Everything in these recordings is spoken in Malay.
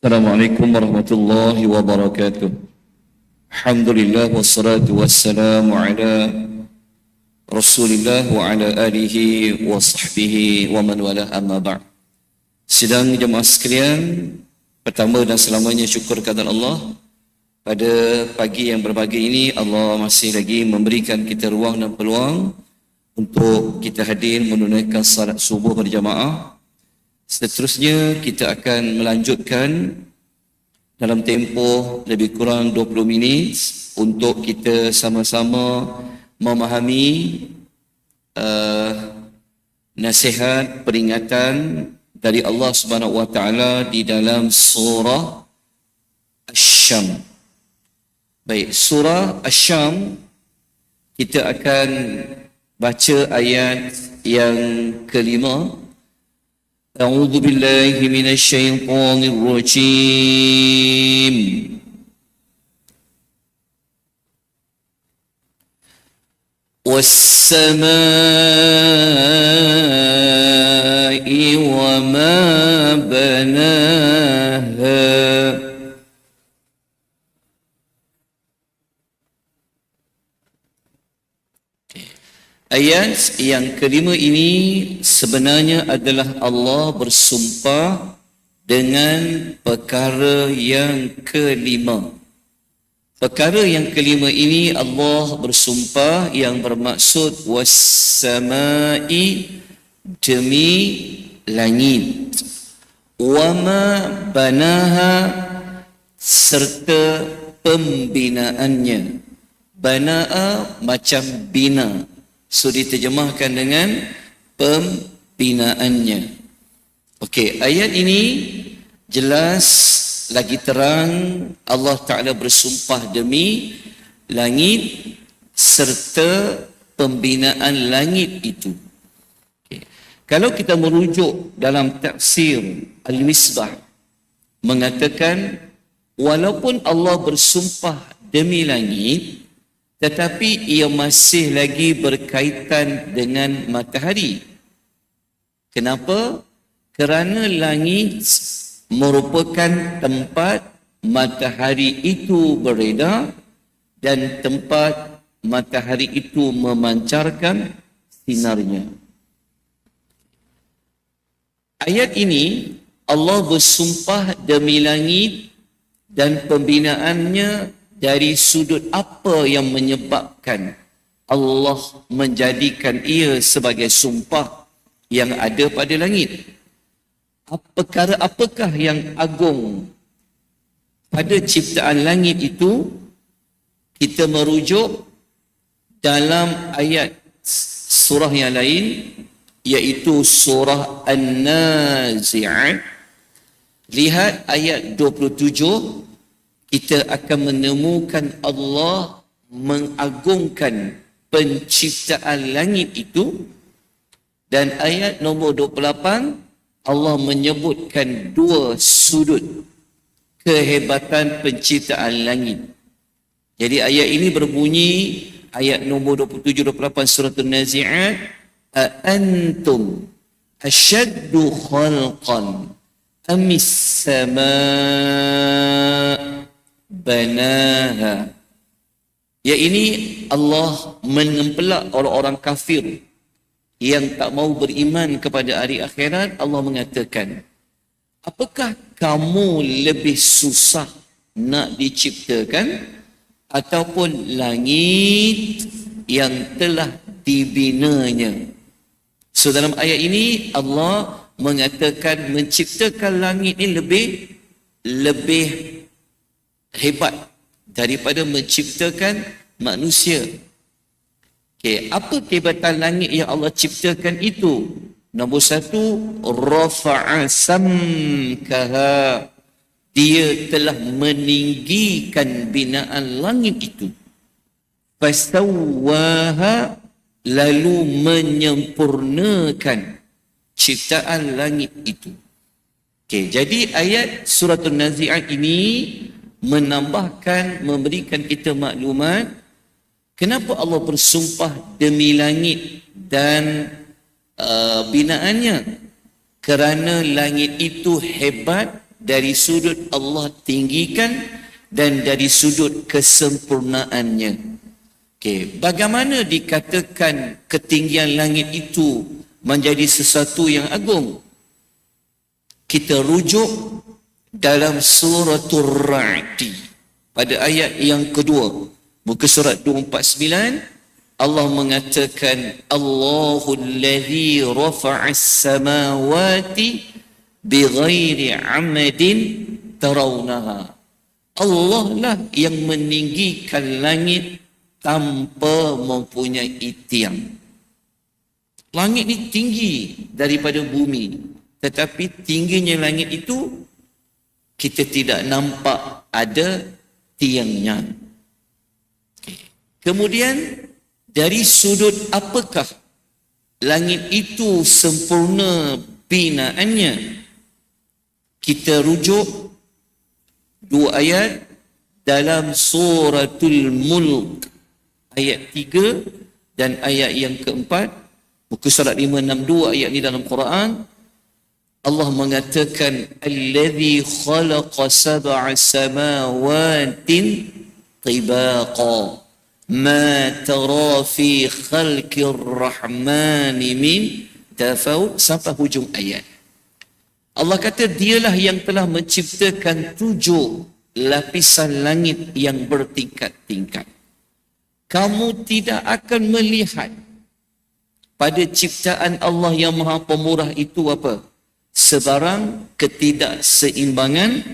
Assalamualaikum warahmatullahi wabarakatuh. Alhamdulillah wassalatu wassalamu ala Rasulillah wa ala alihi wa sahbihi wa man wala amma ba'd. Sidang jemaah sekalian, pertama dan selamanya syukur kepada Allah pada pagi yang berbahagia ini Allah masih lagi memberikan kita ruang dan peluang untuk kita hadir menunaikan salat subuh berjamaah Seterusnya kita akan melanjutkan dalam tempoh lebih kurang 20 minit untuk kita sama-sama memahami uh, nasihat peringatan dari Allah Subhanahu wa taala di dalam surah Asy-Syam. Baik, surah Asy-Syam kita akan baca ayat yang kelima أعوذ بالله من الشيطان الرجيم. والسماء وما بناها Ayat yang kelima ini sebenarnya adalah Allah bersumpah dengan perkara yang kelima. Perkara yang kelima ini Allah bersumpah yang bermaksud wassamai demi langit. Wama banaha serta pembinaannya. Bana'a macam bina. So diterjemahkan dengan pembinaannya. Okey, ayat ini jelas lagi terang Allah Taala bersumpah demi langit serta pembinaan langit itu. Okay. Kalau kita merujuk dalam tafsir Al-Misbah mengatakan walaupun Allah bersumpah demi langit tetapi ia masih lagi berkaitan dengan matahari. Kenapa? Kerana langit merupakan tempat matahari itu beredar dan tempat matahari itu memancarkan sinarnya. Ayat ini Allah bersumpah demi langit dan pembinaannya dari sudut apa yang menyebabkan Allah menjadikan ia sebagai sumpah yang ada pada langit. Perkara apakah yang agung pada ciptaan langit itu kita merujuk dalam ayat surah yang lain iaitu surah An-Nazi'at lihat ayat 27 kita akan menemukan Allah mengagungkan penciptaan langit itu dan ayat nombor 28 Allah menyebutkan dua sudut kehebatan penciptaan langit. Jadi ayat ini berbunyi ayat nombor 27 28 surah An-Nazi'at antum ashaddu khalqan amis sama' banaha. Ya ini Allah mengempelak orang-orang kafir yang tak mau beriman kepada hari akhirat. Allah mengatakan, apakah kamu lebih susah nak diciptakan ataupun langit yang telah dibinanya? So dalam ayat ini Allah mengatakan menciptakan langit ini lebih lebih hebat daripada menciptakan manusia. Okay, apa kehebatan langit yang Allah ciptakan itu? Nombor satu, rafa'a samkaha. Dia telah meninggikan binaan langit itu. Fastawaha lalu menyempurnakan ciptaan langit itu. Okay, jadi ayat surat An-Nazi'at ini menambahkan, memberikan kita maklumat kenapa Allah bersumpah demi langit dan uh, binaannya kerana langit itu hebat dari sudut Allah tinggikan dan dari sudut kesempurnaannya. Okay. Bagaimana dikatakan ketinggian langit itu menjadi sesuatu yang agung? Kita rujuk dalam suratul Ra'di pada ayat yang kedua. Muka surat 249 Allah mengatakan Allahu alladhi rafa'as samawati bighairi amadin tarawnaha. Allah lah yang meninggikan langit tanpa mempunyai tiang. Langit ni tinggi daripada bumi. Tetapi tingginya langit itu kita tidak nampak ada tiangnya. Kemudian dari sudut apakah langit itu sempurna binaannya? Kita rujuk dua ayat dalam suratul mulk ayat tiga dan ayat yang keempat buku surat 562 ayat ini dalam Quran Allah mengatakan allazi khalaqa sab'a samawatin tibaqa ma tara fi khalqir rahmani min tafawut sampai hujung ayat Allah kata dialah yang telah menciptakan tujuh lapisan langit yang bertingkat-tingkat. Kamu tidak akan melihat pada ciptaan Allah yang maha pemurah itu apa? Sebarang ketidakseimbangan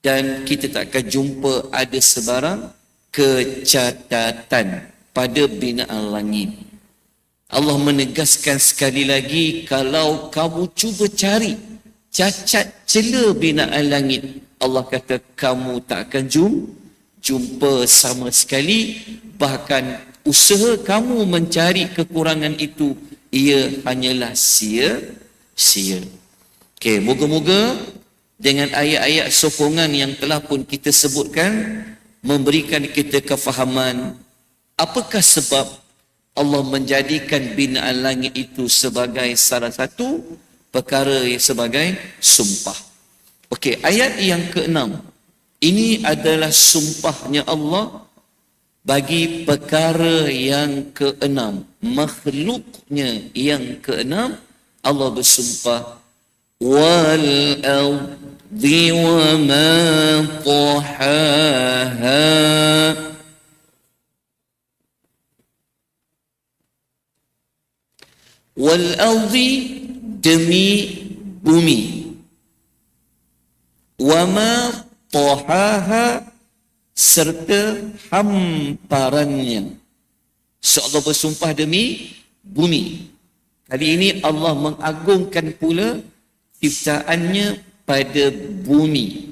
dan kita tak akan jumpa ada sebarang kecatatan pada binaan langit. Allah menegaskan sekali lagi kalau kamu cuba cari cacat cela binaan langit Allah kata kamu tak akan jum, jumpa sama sekali bahkan usaha kamu mencari kekurangan itu ia hanyalah sia sia okey moga-moga dengan ayat-ayat sokongan yang telah pun kita sebutkan memberikan kita kefahaman apakah sebab Allah menjadikan binaan langit itu sebagai salah satu perkara yang sebagai sumpah. Okey, ayat yang keenam. Ini adalah sumpahnya Allah bagi perkara yang keenam. Makhluknya yang keenam, Allah bersumpah. Ma tahaha. Wal ardi demi bumi wama tahaha serta hamparannya so Allah bersumpah demi bumi kali ini Allah mengagungkan pula ciptaannya pada bumi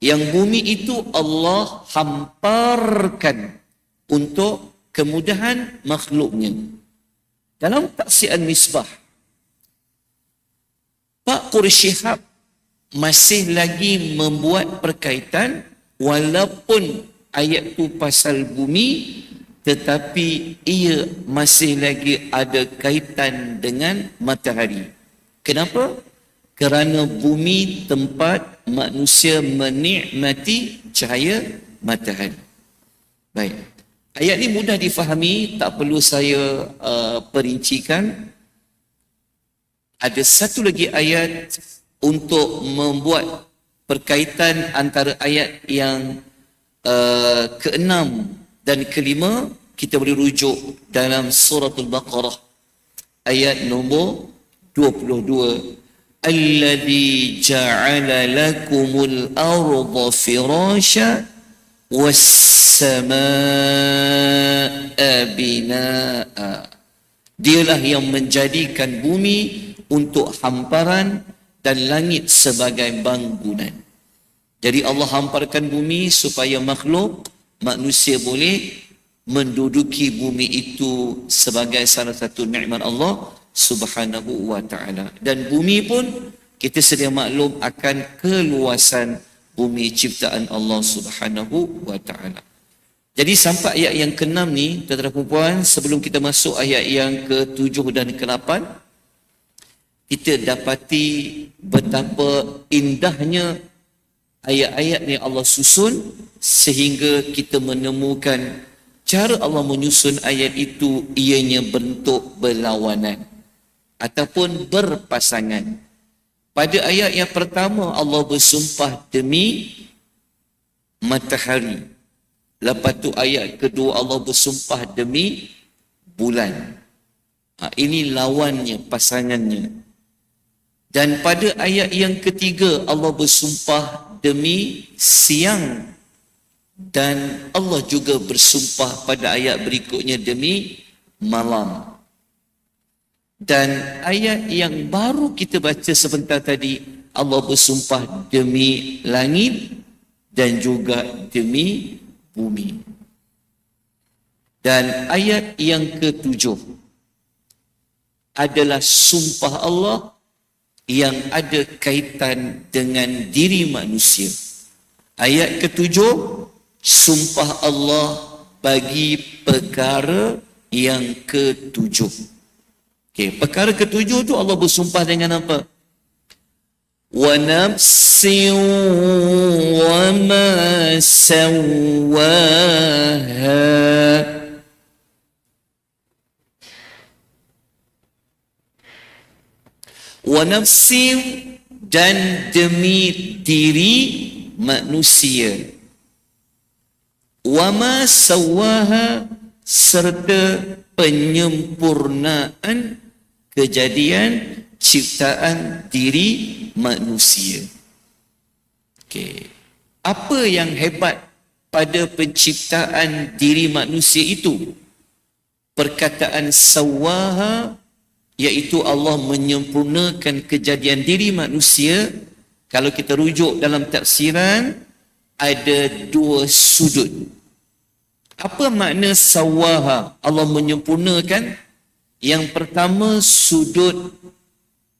yang bumi itu Allah hamparkan untuk kemudahan makhluknya dalam taksian misbah Pak Qursyihab masih lagi membuat perkaitan walaupun ayat tu pasal bumi tetapi ia masih lagi ada kaitan dengan matahari. Kenapa? Kerana bumi tempat manusia menikmati cahaya matahari. Baik. Ayat ini mudah difahami, tak perlu saya uh, perincikan ada satu lagi ayat untuk membuat perkaitan antara ayat yang uh, keenam dan kelima kita boleh rujuk dalam surah al-baqarah ayat nombor 22 ja'ala lakumul arda firasha was samaa binaa dialah yang menjadikan bumi untuk hamparan dan langit sebagai bangunan. Jadi Allah hamparkan bumi supaya makhluk manusia boleh menduduki bumi itu sebagai salah satu nikmat Allah Subhanahu wa taala. Dan bumi pun kita sedia maklum akan keluasan bumi ciptaan Allah Subhanahu wa taala. Jadi sampai ayat yang ke-6 ni, tuan-tuan puan sebelum kita masuk ayat yang ke-7 dan ke-8, kita dapati betapa indahnya ayat-ayat yang Allah susun sehingga kita menemukan cara Allah menyusun ayat itu ianya bentuk berlawanan ataupun berpasangan. Pada ayat yang pertama Allah bersumpah demi matahari. Lepas tu ayat kedua Allah bersumpah demi bulan. Ha, ini lawannya, pasangannya. Dan pada ayat yang ketiga Allah bersumpah demi siang dan Allah juga bersumpah pada ayat berikutnya demi malam. Dan ayat yang baru kita baca sebentar tadi Allah bersumpah demi langit dan juga demi bumi. Dan ayat yang ketujuh adalah sumpah Allah yang ada kaitan dengan diri manusia. Ayat ketujuh, sumpah Allah bagi perkara yang ketujuh. Okay, perkara ketujuh tu Allah bersumpah dengan apa? Wa nafsi wa ma sawaha. wa nafsi dan demi diri manusia wa ma sawaha serta penyempurnaan kejadian ciptaan diri manusia. Okey. Apa yang hebat pada penciptaan diri manusia itu? Perkataan sawaha iaitu Allah menyempurnakan kejadian diri manusia. Kalau kita rujuk dalam tafsiran ada dua sudut. Apa makna sawaha? Allah menyempurnakan yang pertama sudut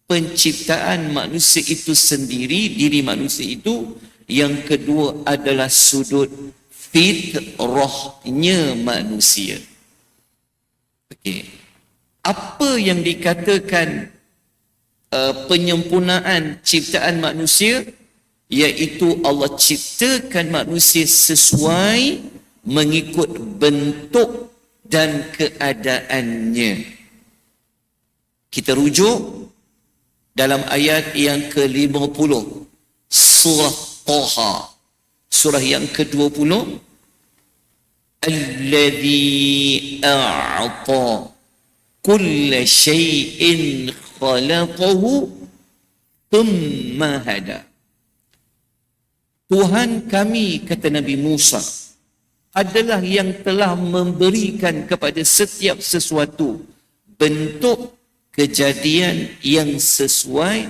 penciptaan manusia itu sendiri diri manusia itu. Yang kedua adalah sudut fitrahnya manusia. Okey. Apa yang dikatakan uh, penyempurnaan ciptaan manusia? Iaitu Allah ciptakan manusia sesuai mengikut bentuk dan keadaannya kita rujuk dalam ayat yang ke-50 surah Taha. Surah yang ke-20 alladhi a'ta kull shay'in khalaqahu thumma hada. Tuhan kami kata Nabi Musa adalah yang telah memberikan kepada setiap sesuatu bentuk kejadian yang sesuai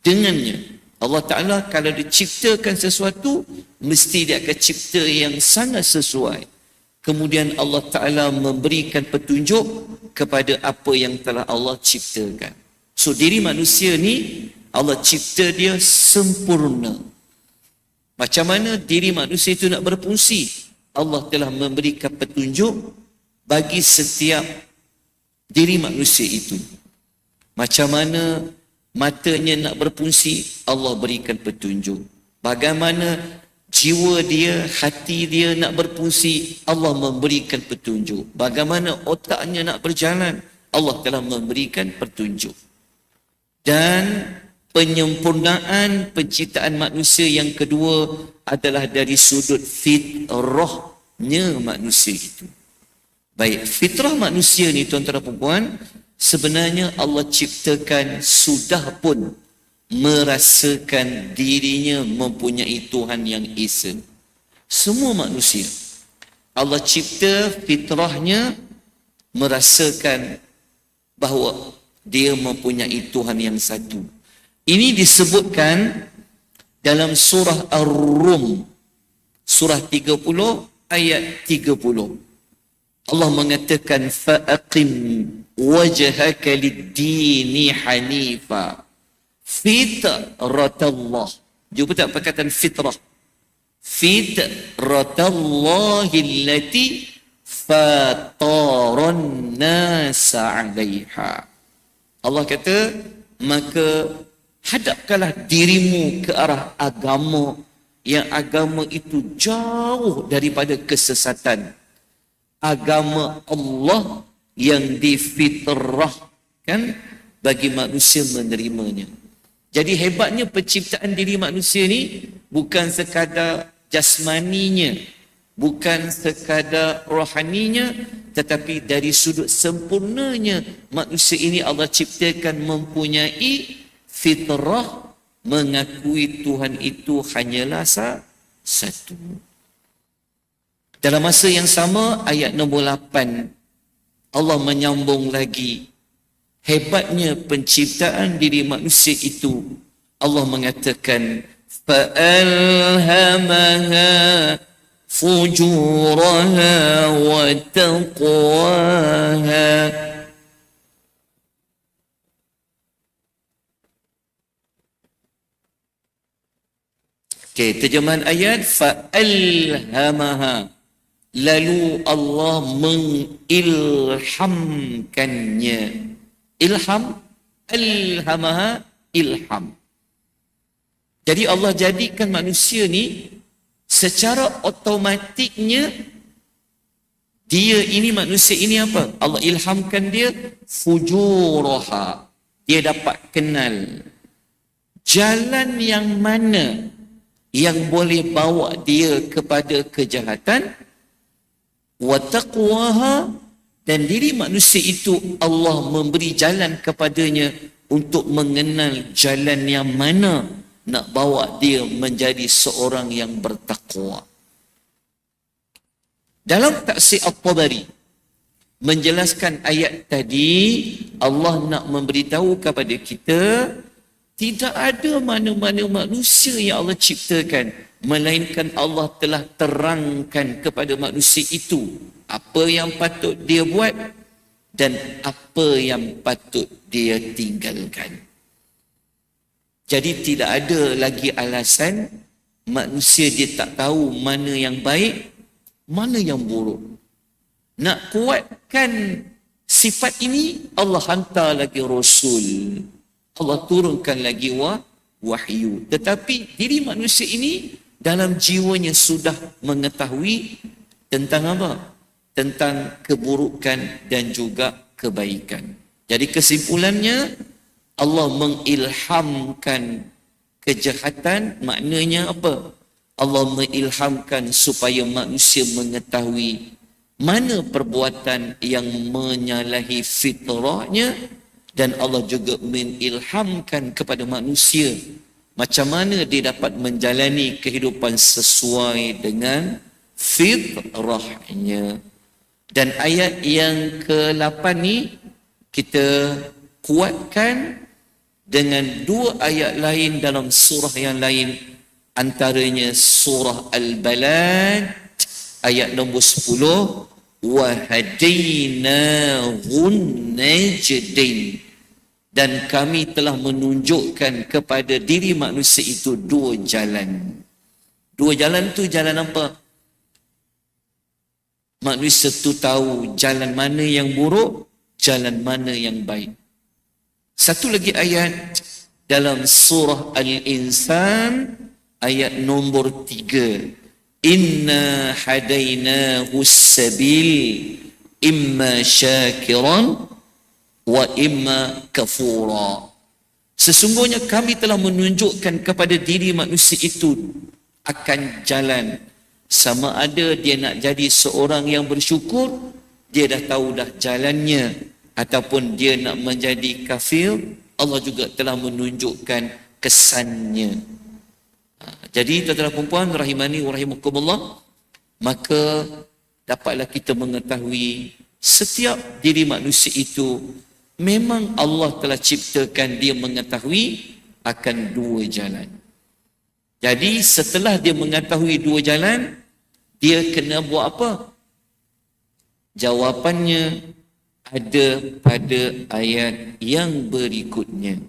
dengannya. Allah Ta'ala kalau diciptakan sesuatu, mesti dia akan cipta yang sangat sesuai. Kemudian Allah Ta'ala memberikan petunjuk kepada apa yang telah Allah ciptakan. So diri manusia ni Allah cipta dia sempurna. Macam mana diri manusia itu nak berfungsi? Allah telah memberikan petunjuk bagi setiap diri manusia itu. Macam mana matanya nak berfungsi? Allah berikan petunjuk. Bagaimana jiwa dia, hati dia nak berfungsi, Allah memberikan petunjuk. Bagaimana otaknya nak berjalan, Allah telah memberikan petunjuk. Dan penyempurnaan penciptaan manusia yang kedua adalah dari sudut fitrahnya manusia itu. Baik, fitrah manusia ni tuan-tuan dan puan, sebenarnya Allah ciptakan sudah pun merasakan dirinya mempunyai Tuhan yang Esa. Semua manusia. Allah cipta fitrahnya merasakan bahawa dia mempunyai Tuhan yang satu. Ini disebutkan dalam surah Ar-Rum. Surah 30 ayat 30. Allah mengatakan fa'aqim wajhaka lid-dini hanifa fitratallah. Jumpa tak perkataan fitrah? Fitratallahi allati fataran nasa alaiha. Allah kata, maka hadapkanlah dirimu ke arah agama yang agama itu jauh daripada kesesatan. Agama Allah yang difitrahkan bagi manusia menerimanya. Jadi hebatnya penciptaan diri manusia ni bukan sekadar jasmaninya, bukan sekadar rohaninya, tetapi dari sudut sempurnanya manusia ini Allah ciptakan mempunyai fitrah mengakui Tuhan itu hanyalah satu. Dalam masa yang sama ayat nombor 8 Allah menyambung lagi hebatnya penciptaan diri manusia itu Allah mengatakan فألهمها فجورها وتقواها Okay, terjemahan ayat fa'alhamaha lalu Allah mengilhamkannya. Ilham alhamaha ilham. Jadi Allah jadikan manusia ni secara otomatiknya dia ini manusia ini apa? Allah ilhamkan dia fujuraha. Dia dapat kenal jalan yang mana yang boleh bawa dia kepada kejahatan wa taqwaha dan diri manusia itu Allah memberi jalan kepadanya untuk mengenal jalan yang mana nak bawa dia menjadi seorang yang bertakwa. Dalam taksir At-Tabari menjelaskan ayat tadi Allah nak memberitahu kepada kita tidak ada mana-mana manusia yang Allah ciptakan melainkan Allah telah terangkan kepada manusia itu apa yang patut dia buat dan apa yang patut dia tinggalkan. Jadi tidak ada lagi alasan manusia dia tak tahu mana yang baik, mana yang buruk. Nak kuatkan sifat ini, Allah hantar lagi Rasul. Allah turunkan lagi wah, wahyu. Tetapi diri manusia ini dalam jiwanya sudah mengetahui tentang apa? tentang keburukan dan juga kebaikan. Jadi kesimpulannya Allah mengilhamkan kejahatan maknanya apa? Allah mengilhamkan supaya manusia mengetahui mana perbuatan yang menyalahi fitrahnya dan Allah juga mengilhamkan kepada manusia macam mana dia dapat menjalani kehidupan sesuai dengan fitrahnya. Dan ayat yang ke-8 ni kita kuatkan dengan dua ayat lain dalam surah yang lain antaranya surah Al-Balad ayat nombor 10 wa hadainahun najdin dan kami telah menunjukkan kepada diri manusia itu dua jalan. Dua jalan tu jalan apa? manusia tu tahu jalan mana yang buruk, jalan mana yang baik. Satu lagi ayat dalam surah Al-Insan ayat nombor tiga. Inna hadaina sabil imma syakiran wa imma kafura. Sesungguhnya kami telah menunjukkan kepada diri manusia itu akan jalan. Sama ada dia nak jadi seorang yang bersyukur dia dah tahu dah jalannya. Ataupun dia nak menjadi kafir Allah juga telah menunjukkan kesannya. Ha, jadi tuan-tuan perempuan rahimani wa rahimakumullah maka dapatlah kita mengetahui setiap diri manusia itu memang Allah telah ciptakan dia mengetahui akan dua jalan jadi setelah dia mengetahui dua jalan dia kena buat apa? Jawapannya ada pada ayat yang berikutnya.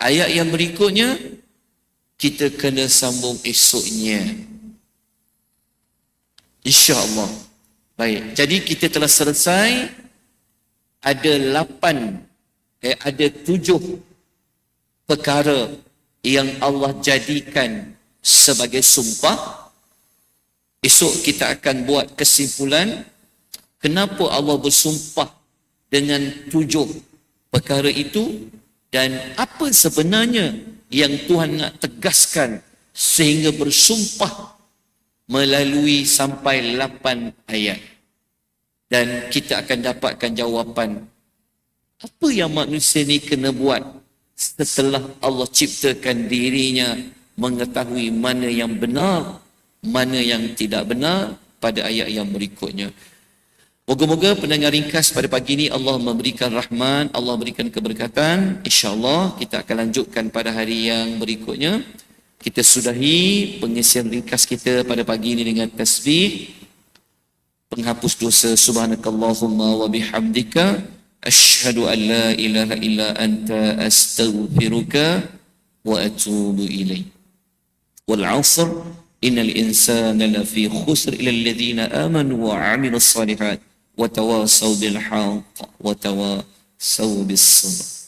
Ayat yang berikutnya kita kena sambung esoknya. InsyaAllah. Baik, jadi kita telah selesai ada lapan eh, ada tujuh perkara yang Allah jadikan sebagai sumpah. Esok kita akan buat kesimpulan kenapa Allah bersumpah dengan tujuh perkara itu dan apa sebenarnya yang Tuhan nak tegaskan sehingga bersumpah melalui sampai lapan ayat. Dan kita akan dapatkan jawapan apa yang manusia ni kena buat setelah Allah ciptakan dirinya mengetahui mana yang benar, mana yang tidak benar pada ayat yang berikutnya. Moga-moga pendengar ringkas pada pagi ini Allah memberikan rahmat, Allah memberikan keberkatan. InsyaAllah kita akan lanjutkan pada hari yang berikutnya. Kita sudahi pengisian ringkas kita pada pagi ini dengan tasbih. Penghapus dosa subhanakallahumma wa bihamdika. Ashhadu an la ilaha illa anta astaghfiruka wa atubu ilaih. Wal 'asr innal insana lafi khusr illa alladhina amanu wa 'amilus salihat wa tawasaw bil haqq wa tawasaw bis sabr.